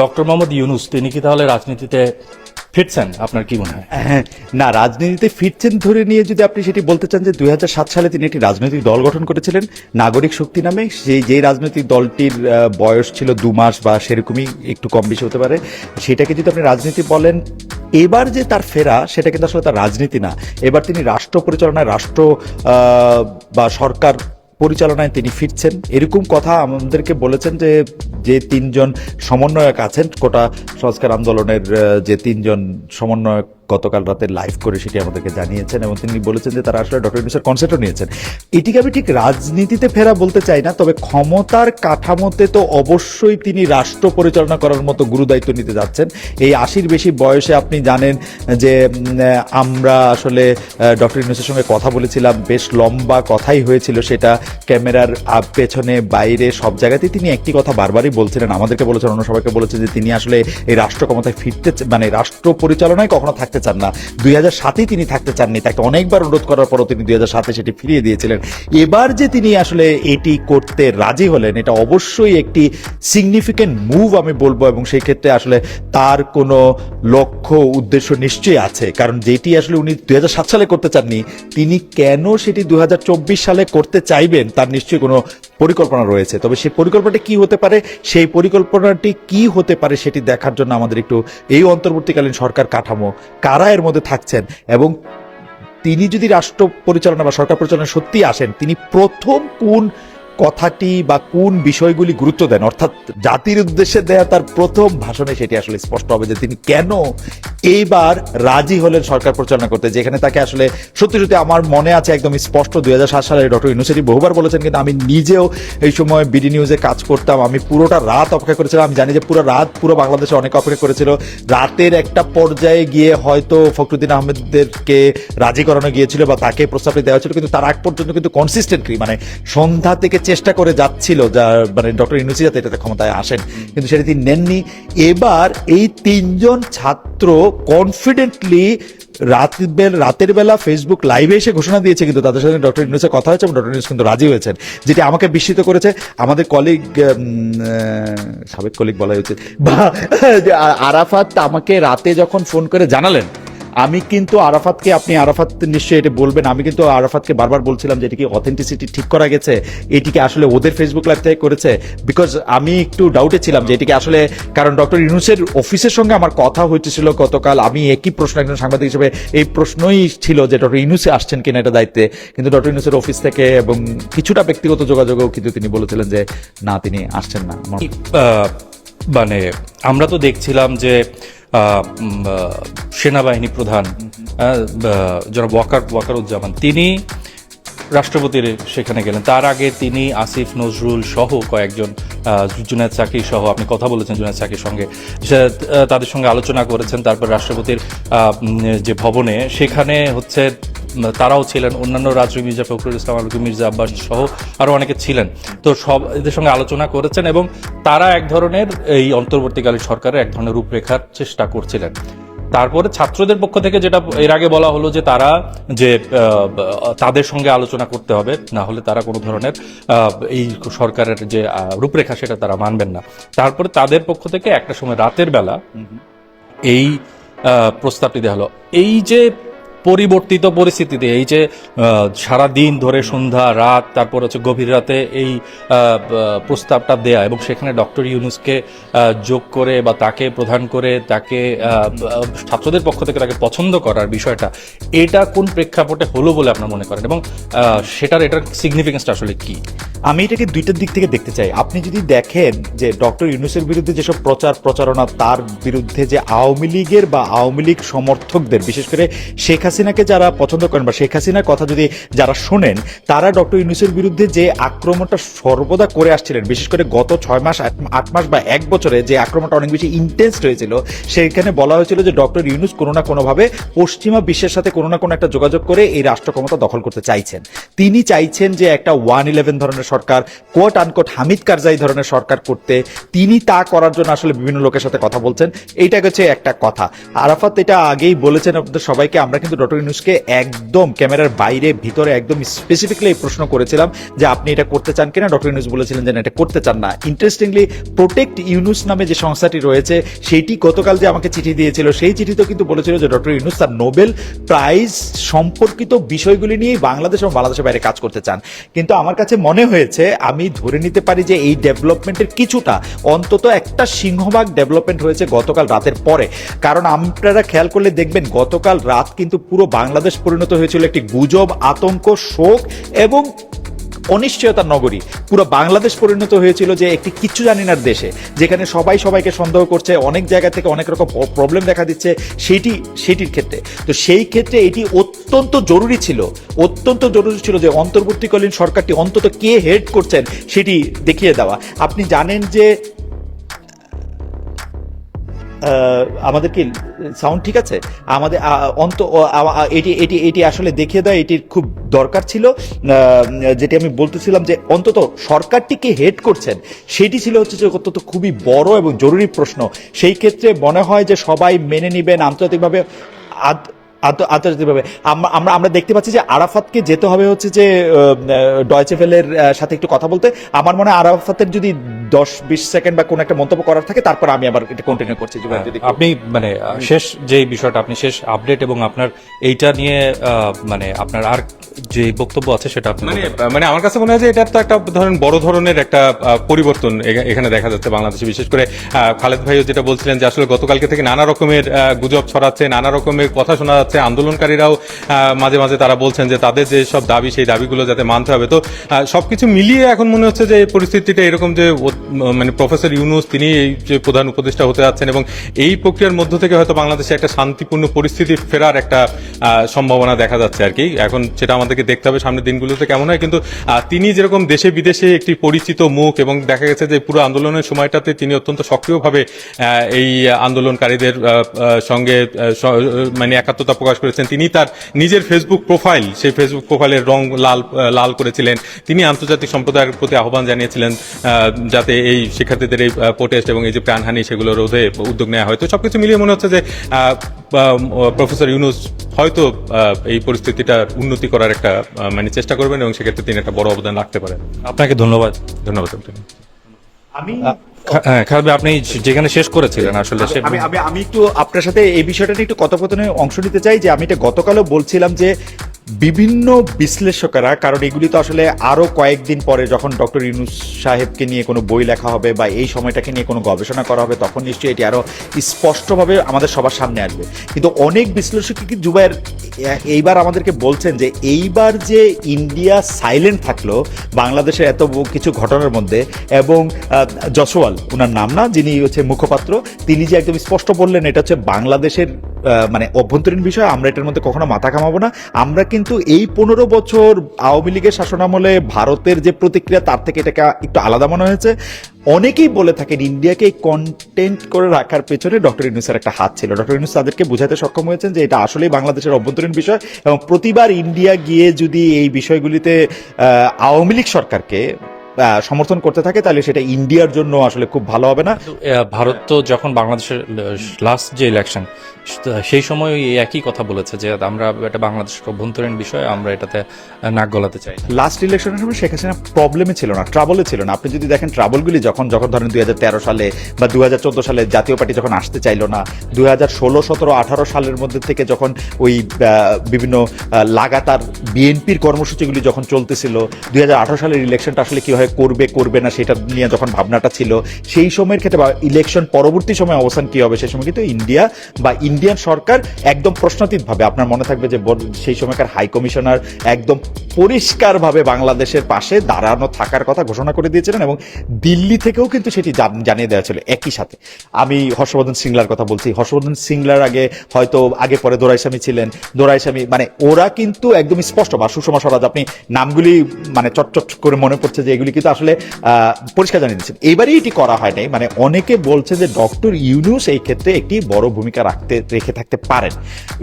Doctor Mohammad Yunus তিনি কি তাহলে রাজনীতিতে ফিরছেন? আপনার কি মনে হয়? হ্যাঁ, না রাজনীতিতে ফিরছেন ধরে নিয়ে যদি আপনি সেটি বলতে চান যে দুই হাজার সাত সালে তিনি একটি রাজনৈতিক দল গঠন করেছিলেন নাগরিক শক্তি নামে সেই যে রাজনৈতিক দলটির বয়স ছিল দু মাস বা সেরকমই একটু কম বেশি হতে পারে সেটাকে যদি আপনি রাজনীতি বলেন এবার যে তার ফেরা সেটা কিন্তু আসলে তার রাজনীতি না। এবার তিনি রাষ্ট্র পরিচালনায় রাষ্ট্র বা সরকার পরিচালনায় তিনি ফিরছেন। এরকম কথা আমাদেরকে বলেছেন যে যে তিনজন সমন্বয়ক আছেন কোটা সংস্কার আন্দোলনের যে তিনজন সমন্বয়ক গতকাল রাতে লাইভ করে সেটি আমাদেরকে জানিয়েছেন এবং তিনি বলেছেন যে তারা আসলে ডক্টর ইউনুসের কনসেপ্টও নিয়েছেন। এটিকে আমি ঠিক রাজনীতিতে ফেরা বলতে চাই না, তবে ক্ষমতার কাঠামোতে তো অবশ্যই তিনি রাষ্ট্র পরিচালনা করার মতো গুরুদায়িত্ব নিতে যাচ্ছেন। এই আশির বেশি বয়সে আপনি জানেন যে আমরা আসলে ডক্টর ইউনুসের সঙ্গে কথা বলেছিলাম, বেশ লম্বা কথাই হয়েছিল সেটা। ক্যামেরার পেছনে, বাইরে, সব জায়গাতেই তিনি একটি কথা বারবারই বলছিলেন। আমাদেরকে বলেছেন, অন্য সবাইকে বলেছেন যে তিনি আসলে এই রাষ্ট্র ক্ষমতায় ফিরতে মানে রাষ্ট্র পরিচালনায় কখনো থাকতে চান না। দুই হাজার সাতেই তিনি থাকতে চাননি। তাকে অনেকবার অনুরোধ করার পরও তিনি দুই হাজার সাতে সেটি ফিরিয়ে দিয়েছিলেন। এবার যে তিনি আসলে এটি করতে রাজি হলেন, এটা অবশ্যই একটি সিগনিফিকেন্ট মুভ আমি বলব এবং সেই ক্ষেত্রে আসলে তার কোনো লক্ষ্য, উদ্দেশ্য নিশ্চয়ই আছে। কারণ যেটি আসলে উনি দুই সাত সালে করতে চাননি, তিনি কেন সেটি দুই হাজার চব্বিশ সালে করতে চাইবেন, তার নিশ্চয়ই কোনো পরিকল্পনা রয়েছে। তবে সেই পরিকল্পনাটি কি হতে পারে, সেই পরিকল্পনাটি কি হতে পারে সেটি দেখার জন্য আমাদের একটু এই অন্তর্বর্তীকালীন সরকার কাঠামো কারা এর মধ্যে থাকছেন এবং তিনি যদি রাষ্ট্র পরিচালনা বা সরকার পরিচালনা সত্যি আসেন, তিনি প্রথম কোন কথাটি বা কোন বিষয়গুলি গুরুত্ব দেন, অর্থাৎ জাতির উদ্দেশ্যে দেয়া তার প্রথম ভাষণে সেটি আসলে স্পষ্ট হবে যে তিনি কেন এইবার রাজি হলেন সরকার পরিচালনা করতে, যেখানে তাকে আসলে সত্যি সত্যি আমার মনে আছে একদম স্পষ্ট দুই সালে ডক্টর ইউনুসেটি বহুবার বলেছেন, কিন্তু আমি নিজেও এই সময় বিডি নিউজে কাজ করতাম, আমি পুরোটা রাত অপেক্ষা করেছিলাম, আমি জানি যে পুরো রাত পুরো বাংলাদেশে অনেক অপেক্ষা করেছিল, রাতের একটা পর্যায়ে গিয়ে হয়তো ফখরুদ্দিন আহমেদদেরকে রাজি করানো গিয়েছিল বা তাকে প্রস্তাবটি দেওয়া ছিল কিন্তু তার আগ পর্যন্ত কিন্তু কনসিস্টেন্টলি মানে সন্ধ্যা থেকে চেষ্টা করে যাচ্ছিল, যা মানে ডক্টর ইউনুসি যাতে এটাতে ক্ষমতায় আসেন, কিন্তু সেটা তিনি নেননি। এবার এই তিনজন ছাত্র কনফিডেন্টলি রাত রাতের বেলা ফেসবুক লাইভে এসে ঘোষণা দিয়েছে, কিন্তু তাদের সাথে ডক্টর ইউনুসের কথা হয়েছে এবং ডক্টর ইউনুস কিন্তু রাজি হয়েছেন, যেটি আমাকে বিস্মিত করেছে। আমাদের কলিগ সাবেক কলিগ বলা উচিত, বা আরাফাত আমাকে রাতে যখন ফোন করে জানালেন আমি কিন্তু আরাফাতকে, আপনি আরাফাত নিশ্চয়ই এটা বলবেন, আমি কিন্তু আরাফাতকে বারবার বলছিলাম যে এটিকে অথেন্টিসিটি ঠিক করা গেছে, এটিকে আসলে ওদের ফেসবুক লাইভ থেকে করেছে বিকজ আমি একটু ডাউটে ছিলাম যে এটিকে আসলে, কারণ ডক্টর ইউনুসের অফিসের সঙ্গে আমার কথা হইতেছিল গতকাল, আমি একই প্রশ্ন একজন সাংবাদিক হিসেবে, এই প্রশ্নই ছিল যে ডক্টর ইউনুসে আসছেন কিনা এটা দায়িত্বে, কিন্তু ডক্টর ইউনুসের অফিস থেকে এবং কিছুটা ব্যক্তিগত যোগাযোগেও কিন্তু তিনি বলেছিলেন যে, না, তিনি আসছেন না। মানে আমরা তো দেখছিলাম যে সেনাবাহিনী প্রধান যারা ওয়াকার ওয়াকারুজ্জামান। তিনি রাষ্ট্রপতির সেখানে গেলেন। তার আগে তিনি আসিফ নজরুল সহ কয়েকজন জুনায়েদ সাকি সহ, আপনি কথা বলেছেন জুনায়েদ সাকির সঙ্গে। তাদের সঙ্গে আলোচনা করেছেন, তারপর রাষ্ট্রপতির যে ভবনে। সেখানে হচ্ছে তারাও ছিলেন। অন্যান্য রাজু মির্জা ফখরুল ইসলাম, আলমগীর মির্জা আব্বাস সহ আরও অনেকে ছিলেন। তো সব এদের সঙ্গে আলোচনা করেছেন এবং তারা এক ধরনের এই অন্তর্বর্তীকালীন সরকারের এক ধরনের রূপরেখার চেষ্টা করছিলেন। তারপরে ছাত্রদের পক্ষ থেকে যেটা এর আগে বলা হলো যে তারা যে তাদের সঙ্গে আলোচনা করতে হবে না হলে তারা কোনো ধরনের এই সরকারের যে রূপরেখা সেটা তারা মানবেন না। তারপরে তাদের পক্ষ থেকে একটা সময় রাতের বেলা এই প্রস্তাবটি দেওয়া হলো। এই যে পরিবর্তিত পরিস্থিতিতে, এই যে সারা দিন ধরে সন্ধ্যা, রাত, তারপর হচ্ছে গভীর রাতে এই প্রস্তাবটা দেয়া এবং সেখানে ডক্টর ইউনুসকে যোগ করে বা তাকে প্রধান করে, তাকে ছাত্রদের পক্ষ থেকে তাকে পছন্দ করার বিষয়টা, এটা কোন প্রেক্ষাপটে হলো বলে আপনার মনে করেন? এবং সেটার, এটার সিগনিফিকেন্সটা আসলে কি? আমি এটাকে দুইটার দিক থেকে দেখতে চাই। আপনি যদি দেখেন যে ডক্টর ইউনুসের বিরুদ্ধে যেসব প্রচার, প্রচারণা, তার বিরুদ্ধে যে আওয়ামী লীগের বা আওয়ামী লীগ সমর্থকদের, বিশেষ করে শেখ হাসিনাকে যারা পছন্দ করেন বা শেখ হাসিনার কথা যদি যারা শোনেন, তারা ডক্টর ইউনুসের বিরুদ্ধে যে আক্রমণটা সর্বদা করে আসছিলেন, বিশেষ করে গত ছয় মাস, আট- মাস বা এক বছরে যে আক্রমণটা অনেক বেশি ইন্টেন্স হয়েছিল সেখানে বলা হয়েছিল যে ডক্টর ইউনুস কোনো না কোনোভাবে পশ্চিমা বিশ্বের সাথে কোনো না কোনো একটা যোগাযোগ করে এই রাষ্ট্র ক্ষমতা দখল করতে চাইছেন। তিনি চাইছেন যে একটা ওয়ান ইলেভেন ধরনের সরকার কোট আনকোট হামিদ কারজাই ধরনের সরকার করতে। তিনি তা করার জন্য আসলে বিভিন্ন লোকের সাথে কথা বলছেন। এইটা হচ্ছে একটা কথা। আরাফাত এটা আগেই বলেছেন আপনাদের সবাইকে, আমরা কিন্তু ডক্টর ইউনুসকে একদম ক্যামেরার বাইরে, ভিতরে একদম স্পেসিফিকলি এই প্রশ্ন করেছিলাম যে আপনি এটা করতে চান কিনা ডক্টর ইউনুস বলেছিলেন যে না, এটা করতে চান না। ইন্টারেস্টিংলি প্রোটেক্ট ইউনুস নামে যে সংস্থাটি রয়েছে, সেটি গতকাল যে আমাকে চিঠি দিয়েছিল, সেই চিঠিতেও কিন্তু বলেছিল যে ডক্টর ইউনুস তার নোবেল প্রাইজ সম্পর্কিত বিষয়গুলি নিয়ে বাংলাদেশ এবং বাংলাদেশের বাইরে কাজ করতে চান। কিন্তু আমার কাছে মনে হয়েছে, আমি ধরে নিতে পারি যে এই ডেভেলপমেন্টের কিছুটা, অন্তত একটা সিংহভাগ ডেভেলপমেন্ট হয়েছে গতকাল রাতের পরে। কারণ আপনারা খেয়াল করলে দেখবেন, গতকাল রাত কিন্তু পুরো বাংলাদেশ পরিণত হয়েছিল একটি গুজব, আতঙ্ক, শোক এবং অনিশ্চয়তার নগরী। পুরো বাংলাদেশ পরিণত হয়েছিল যে একটি কিচ্ছু জানি না দেশে, যেখানে সবাই সবাইকে সন্দেহ করছে, অনেক জায়গা থেকে অনেক রকম প্রবলেম দেখা দিচ্ছে সেটি, সেটির ক্ষেত্রে। তো সেই ক্ষেত্রে এটি অত্যন্ত জরুরি ছিল, অত্যন্ত জরুরি ছিল যে অন্তর্বর্তীকালীন সরকারটি অন্তত কে হেড করছেন সেটি দেখিয়ে দেওয়া। আপনি জানেন যে আমাদের কি সাউন্ড ঠিক আছে? আমাদের অন্ত এটি এটি এটি আসলে দেখিয়ে দেয়, এটির খুব দরকার ছিল। যেটি আমি বলতেছিলাম যে অন্তত সরকারটিকে হেড করছেন, সেটি ছিল হচ্ছে যে অত্যন্ত খুবই বড় এবং জরুরি প্রশ্ন। সেই ক্ষেত্রে মনে হয় যে সবাই মেনে নিবেন আন্তর্জাতিকভাবে আন্তর্জাতিকভাবে। আমরা আমরা দেখতে পাচ্ছি যে আরাফাতকে যেতে হবে হচ্ছে যে ডয়চে ভেলের সাথে একটু কথা বলতে। আমার মনে হয় আরাফাতের যদি দশ বিশ সেকেন্ড বা কোনো একটা মন্তব্য করার থাকে তারপর আমি আবার এটা কন্টিনিউ করছি। যদি হ্যাঁ, আপনি মানে শেষ যে বিষয়টা আপনি শেষ আপডেট এবং আপনার এইটা নিয়ে মানে আপনার আর যে বক্তব্য আছে সেটা আপনি মানে মানে আমার কাছে মনে হয় যে এটা তো একটা ধরেন বড় ধরনের একটা পরিবর্তন এখানে দেখা যাচ্ছে বাংলাদেশে। বিশেষ করে খালেদ ভাইও যেটা বলছিলেন যে আসলে গতকালকে থেকে নানা রকমের গুজব ছড়াচ্ছে নানা রকমের কথা শোনা যাচ্ছে। আন্দোলনকারীরাও মাঝে মাঝে তারা বলছেন যে তাদের যে সব দাবি সেই দাবিগুলো যাতে মানতে হবে। তো সবকিছু মিলিয়ে এখন মনে হচ্ছে যে পরিস্থিতিটা এরকম যে মানে প্রফেসর ইউনুস তিনি এই যে প্রধান উপদেষ্টা হতে যাচ্ছেন এবং এই প্রক্রিয়ার মধ্য থেকে হয়তো বাংলাদেশে একটা শান্তিপূর্ণ পরিস্থিতি ফেরার একটা সম্ভাবনা দেখা যাচ্ছে আর কি। এখন সেটা আমাদেরকে দেখতে হবে সামনের দিনগুলোতে কেমন হয়। কিন্তু তিনি যেরকম দেশে বিদেশে একটি পরিচিত মুখ এবং দেখা গেছে যে পুরো আন্দোলনের সময়টাতে তিনি অত্যন্ত সক্রিয়ভাবে এই আন্দোলনকারীদের সঙ্গে মানে একাত্মতা প্রকাশ করেছেন। তিনি তার নিজের ফেসবুক প্রোফাইল সেই ফেসবুক প্রোফাইলের রং লাল লাল করেছিলেন। তিনি আন্তর্জাতিক সম্প্রদায়ের প্রতি আহ্বান জানিয়েছিলেন যাতে এই শিক্ষার্থীদের এই প্রোটেস্ট এবং এই যে প্রাণহানি সেগুলো রোধে উদ্যোগ নেওয়া হয়তো সব কিছু মিলিয়ে মনে হচ্ছে যে প্রফেসর ইউনুস হয়তো এই পরিস্থিতিটার উন্নতি করার একটা মানে চেষ্টা করবেন এবং সেক্ষেত্রে তিনি একটা বড় অবদান রাখতে পারেন। আপনাকে ধন্যবাদ। ধন্যবাদ আপনাকে। আমি হ্যাঁ ভাই, আপনি যেখানে শেষ করেছিলেন আসলে আমি আমি আমি একটু আপনার সাথে এই বিষয়টা নিয়ে একটু কথোপকথনে অংশ নিতে চাই যে আমি এটা গতকালও বলছিলাম যে বিভিন্ন বিশ্লেষকেরা কারণ এগুলি তো আসলে আরও কয়েকদিন পরে যখন ডক্টর ইউনুস সাহেবকে নিয়ে কোনো বই লেখা হবে বা এই সময়টাকে নিয়ে কোনো গবেষণা করা হবে তখন নিশ্চয়ই এটি আরও স্পষ্টভাবে আমাদের সবার সামনে আসবে। কিন্তু অনেক বিশ্লেষক জুবাইর এ- এইবার আমাদেরকে বলছেন যে এইবার যে ইন্ডিয়া সাইলেন্ট থাকল বাংলাদেশের এত কিছু ঘটনার মধ্যে এবং জসওয়াল ওনার নাম না, যিনি হচ্ছে মুখপাত্র, তিনি যে একদম স্পষ্ট বললেন এটা হচ্ছে বাংলাদেশের মানে অভ্যন্তরীণ বিষয়, আমরা এটার মধ্যে কখনো মাথা কামাবো না। আমরা কিন্তু এই পনেরো বছর আওয়ামী লীগের শাসনামলে ভারতের যে প্রতিক্রিয়া, তার থেকে এটাকে একটু আলাদা মনে হয়েছে। অনেকেই বলে থাকেন ইন্ডিয়াকে কন্টেন্ট করে রাখার পেছনে ডক্টর ইউনুসের একটা হাত ছিল। ডক্টর ইউনুস তাদেরকে বোঝাতে সক্ষম হয়েছেন যে এটা আসলেই বাংলাদেশের অভ্যন্তরীণ বিষয় এবং প্রতিবার ইন্ডিয়া গিয়ে যদি এই বিষয়গুলিতে আওয়ামী লীগ সরকারকে সমর্থন করতে থাকে তাহলে সেটা ইন্ডিয়ার জন্য আসলে খুব ভালো হবে না। ভারত তো যখন বাংলাদেশের লাস্ট যে ইলেকশন সেই সময় এই একই কথা বলেছে যে আমরা এটা বাংলাদেশের অভ্যন্তরীণ বিষয় আমরা এটাতে নাক গলাতে চাই। লাস্ট ইলেকশনের সময় শেখ হাসিনা প্রবলেমে ছিল না ট্রাবলে ছিল না। আপনি যদি দেখেন ট্রাবলগুলি যখন যখন ধরেন দুই হাজার তেরো সালে বা দুই হাজার চোদ্দ সালে জাতীয় পার্টি যখন আসতে চাইলো না দুই হাজার ষোলো সতেরো আঠারো সালের মধ্যে থেকে যখন ওই বিভিন্ন লাগাতার বিএনপির কর্মসূচিগুলি যখন চলতেছিল দুই হাজার আঠারো সালের ইলেকশনটা আসলে কীভাবে করবে করবে না, সেটা নিয়ে যখন ভাবনাটা ছিল, সেই সময়ের ক্ষেত্রে বা ইলেকশন পরবর্তী সময় অবস্থান কি হবে? সেই সময় কিন্তু ইন্ডিয়া বা ইন্ডিয়ান সরকার একদম প্রশ্নাতীত ভাবে আপনার মনে থাকবে যে সেই সময়কার হাই কমিশনার একদম পরিষ্কারভাবে বাংলাদেশের পাশে দাঁড়ানো থাকার কথা ঘোষণা করে দিয়েছিলেন এবং দিল্লি থেকেও কিন্তু সেটি জানিয়ে দেওয়া ছিল একই সাথে। আমি হর্ষবর্ধন সিংলার কথা বলছি। হর্ষবর্ধন সিংলার আগে হয়তো আগে পরে দোরাইস্বামী ছিলেন। দোরাইস্বামী মানে ওরা কিন্তু একদম স্পষ্ট বা সুষমা স্বরাজ, আপনি নামগুলি মানে চটচট করে মনে পড়ছে যে, এগুলি কিন্তু আসলে পরিষ্কার জানিয়ে দিচ্ছেন এবারেই এটি করা হয় নাই। মানে অনেকে বলছেন যে ডক্টর ইউনুস এই ক্ষেত্রে একটি বড় ভূমিকা রাখতে, রেখে থাকতে পারেন।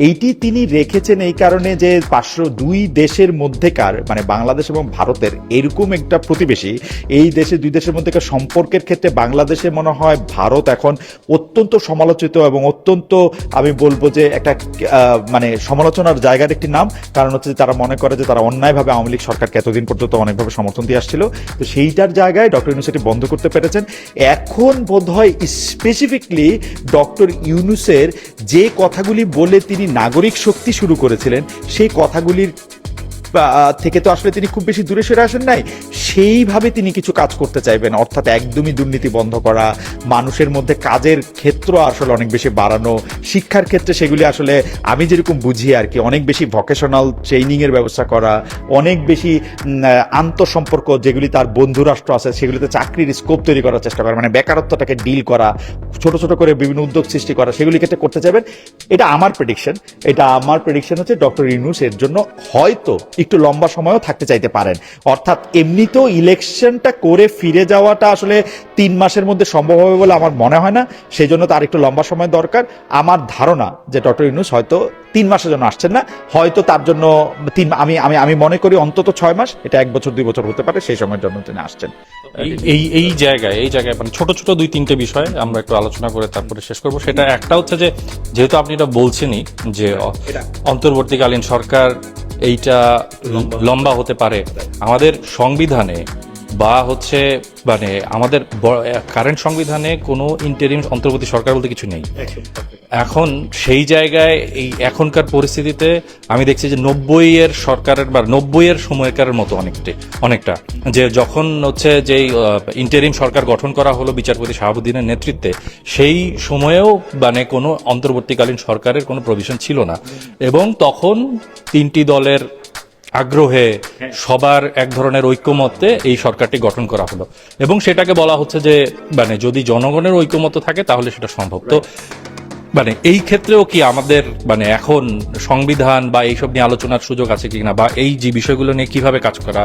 এইটি তিনি রেখেছেন এই কারণে যে পাঁচশো দুই দেশের মধ্যেকার মানে বাংলাদেশ এবং ভারতের এরকম একটা প্রতিবেশী, এই দেশে, দুই দেশের মধ্যেকার সম্পর্কের ক্ষেত্রে বাংলাদেশে মনে হয় ভারত এখন অত্যন্ত সমালোচিত এবং অত্যন্ত, আমি বলব যে একটা মানে সমালোচনার জায়গার একটি নাম। কারণ হচ্ছে তারা মনে করে যে তারা অন্যায়ভাবে আওয়ামী লীগ সরকারকে এতদিন পর্যন্ত অনেকভাবে সমর্থন দিয়ে আসছিল। তো সেইটার জায়গায় ডক্টর ইউনুসেটি বন্ধ করতে পেরেছেন। এখন বোধ হয় স্পেসিফিকলি ডক্টর ইউনুসের যে কথাগুলি বলে তিনি নাগরিক শক্তি শুরু করেছিলেন, সেই কথাগুলির থেকে তো আসলে তিনি খুব বেশি দূরে সরে আসেন নাই, সেইভাবে তিনি কিছু কাজ করতে চাইবেন। অর্থাৎ একদমই দুর্নীতি বন্ধ করা, মানুষের মধ্যে কাজের ক্ষেত্র আসলে অনেক বেশি বাড়ানো, শিক্ষার ক্ষেত্রে সেগুলি আসলে আমি যেরকম বুঝি আর কি, অনেক বেশি ভকেশনাল ট্রেনিং এর ব্যবস্থা করা, অনেক বেশি আন্তঃসম্পর্ক যেগুলি তার বন্ধু রাষ্ট্র আছে, সেগুলিতে চাকরির স্কোপ তৈরি করার চেষ্টা করা মানে বেকারত্বটাকে ডিল করা, ছোট ছোট করে বিভিন্ন উদ্যোগ সৃষ্টি করা, সেগুলি ক্ষেত্রে করতে চাইবেন। এটা আমার প্রেডিকশন এটা আমার প্রেডিকশন হচ্ছে ডক্টর ইউনুস এর জন্য হয়তো একটু লম্বা সময়ও থাকতে চাইতে পারেন। অর্থাৎ এমনিতেও ইলেকশনটা করে ফিরে যাওয়াটা আসলে তিন মাসের মধ্যে সম্ভব হবে বলে আমার মনে হয় না। সেই জন্য তার একটু লম্বা সময় দরকার। আমার ধারণা যে ডক্টর ইউনুস হয়তো তিন মাসের জন্য আসছেন না, হয়তো তার জন্য তিন, আমি আমি আমি মনে করি অন্তত ছয় মাস, এটা এক বছর, দুই বছর হতে পারে, সেই সময়ের জন্য তিনি আসছেন। এই এই জায়গায় এই জায়গায় মানে ছোট ছোট দুই তিনটে বিষয় আমরা একটু আলোচনা করে তারপরে শেষ করব। সেটা একটা হচ্ছে যে যেহেতু আপনি এটা বলছেনই যে অন্তর্বর্তীকালীন সরকার এইটা লম্বা হতে পারে। আমাদের সংবিধানে বা হচ্ছে মানে আমাদের কারেন্ট সংবিধানে কোনো ইন্টারিম অন্তর্বর্তী সরকার বলতে কিছু নেই। এখন সেই জায়গায় এই এখনকার পরিস্থিতিতে আমি দেখছি যে নব্বই এর সরকারের বা নব্বই এর সময়কারের মতো অনেকটা অনেকটা। যে যখন হচ্ছে যে ইন্টারিম সরকার গঠন করা হলো বিচারপতি শাহাবুদ্দিনের নেতৃত্বে সেই সময়েও মানে কোনো অন্তর্বর্তীকালীন সরকারের কোনো প্রভিশন ছিল না। এবং তখন তিনটি দলের আগ্রহে সবার এক ধরনের ঐক্যমত্যে এই সরকারটি গঠন করা হলো। এবং সেটাকে বলা হচ্ছে যে মানে যদি জনগণের ঐক্যমত্য থাকে, তাহলে সেটা সম্ভব। তো মানে এই ক্ষেত্রেও কি আমাদের মানে এখন সংবিধান বা এইসব নিয়ে আলোচনার সুযোগ আছে কিনা বা এই যে বিষয়গুলো নিয়ে কীভাবে কাজ করা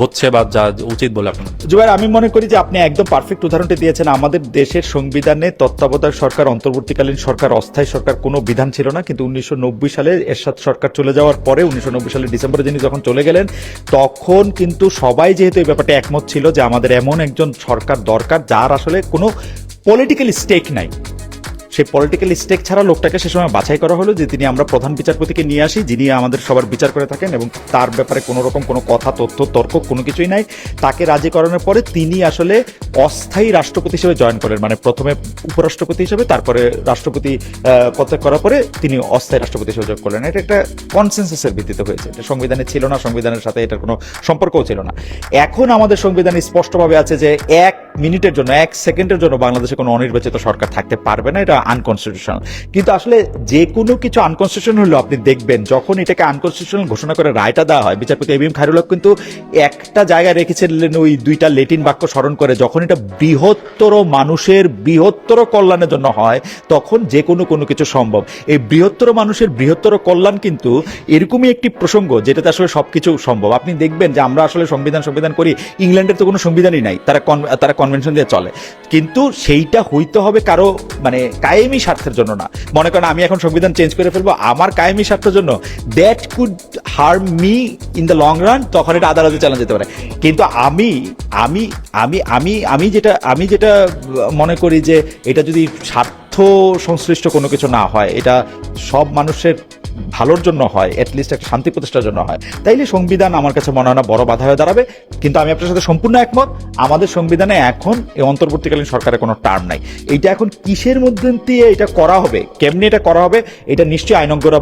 হচ্ছে বা যা উচিত বলে আপনার জুবাইর, আমি মনে করি যে আপনি একদম পারফেক্ট উদাহরণটি দিয়েছেন। আমাদের দেশের সংবিধানে তত্ত্বাবধায়ক সরকার, অন্তর্বর্তীকালীন সরকার, অস্থায়ী সরকার কোনো বিধান ছিল না। কিন্তু উনিশশো নব্বই সালে এরশাদ সরকার চলে যাওয়ার পরে, উনিশশো সালের ডিসেম্বরে যিনি যখন চলে গেলেন, তখন কিন্তু সবাই যেহেতু এই ব্যাপারটা একমত ছিল যে আমাদের এমন একজন সরকার দরকার, যার আসলে কোনো পলিটিক্যাল স্টেক নাই। সেই পলিটিক্যাল স্টেক ছাড়া লোকটাকে সে সময় বাছাই করা হলো যে তিনি আমরা প্রধান বিচারপতিকে নিয়ে আসি যিনি আমাদের সবার বিচার করে থাকেন এবং তার ব্যাপারে কোনো রকম কোনো কথা তথ্য তর্ক কোনো কিছুই নাই। তাকে রাজি করানোর পরে তিনি আসলে অস্থায়ী রাষ্ট্রপতি হিসেবে জয়েন করেন মানে প্রথমে উপরাষ্ট্রপতি হিসেবে তারপরে রাষ্ট্রপতি আহ, করার পরে তিনি অস্থায়ী রাষ্ট্রপতি হিসেবে যোগ করলেন। এটা একটা কনসেন্সাসের ভিত্তিতে হয়েছে। এটা সংবিধানে ছিল না সংবিধানের সাথে এটার কোনো সম্পর্কও ছিল না। এখন আমাদের সংবিধানে স্পষ্টভাবে আছে যে এক মিনিটের জন্য এক সেকেন্ডের জন্য বাংলাদেশে কোনো অনির্বাচিত সরকার থাকতে পারবে না। এটা আনকনস্টিটিউশনাল কিন্তু আসলে যে কোনো কিছু আনকনস্টিটিউশনাল হলো, আপনি দেখবেন, যখন এটাকে আনকনস্টিটিউশনাল ঘোষণা করে রায়টা দেওয়া হয়, বিচারপতি এবিএম খায়রুল কিন্তু একটা জায়গায় রেখেছিলেন ওই দুইটা লেটিন বাক্য স্মরণ করে, যখন এটা বৃহত্তর মানুষের বৃহত্তর কল্যাণের জন্য হয়, তখন যে কোনো কোনো কিছু সম্ভব। এই বৃহত্তর মানুষের বৃহত্তর কল্যাণ কিন্তু এরকমই একটি প্রসঙ্গ, যেটাতে আসলে সবকিছু সম্ভব। আপনি দেখবেন যে আমরা আসলে সংবিধান সংবিধান করি, ইংল্যান্ডের তো কোনো সংবিধানই নাই, তারা তারা কনভেনশন দিয়ে চলে। কিন্তু সেইটা হইতে হবে কারও মানে কায়েমি স্বার্থের জন্য না। মনে করেন আমি এখন সংবিধান চেঞ্জ করে ফেলব, আমার কায়েমি স্বার্থের জন্য that could harm me in the long run তখন এটা আদালতে চালানো যেতে পারে। কিন্তু আমি আমি আমি আমি আমি যেটা আমি যেটা মনে করি যে এটা যদি স্বার্থ সংশ্লিষ্ট কোনো কিছু না হয়, এটা সব মানুষের ভালোর জন্য হয় অ্যাটলিস্ট একটা শান্তি প্রতিষ্ঠার জন্য হয়। তাইলে সংবিধান আমার কাছে মনে হয় না বড় বাধা হয়ে দাঁড়াবে, কিন্তু আমি আপনার সাথে সম্পূর্ণ একমত, আমাদের সংবিধানে এখন এই অন্তর্বর্তীকালীন সরকারের কোনো টার্ম নাই। এইটা এখন কিসের মধ্যে দিয়ে এটা করা হবে, কেমনি এটা করা হবে, এটা নিশ্চয়ই আইনজ্ঞরা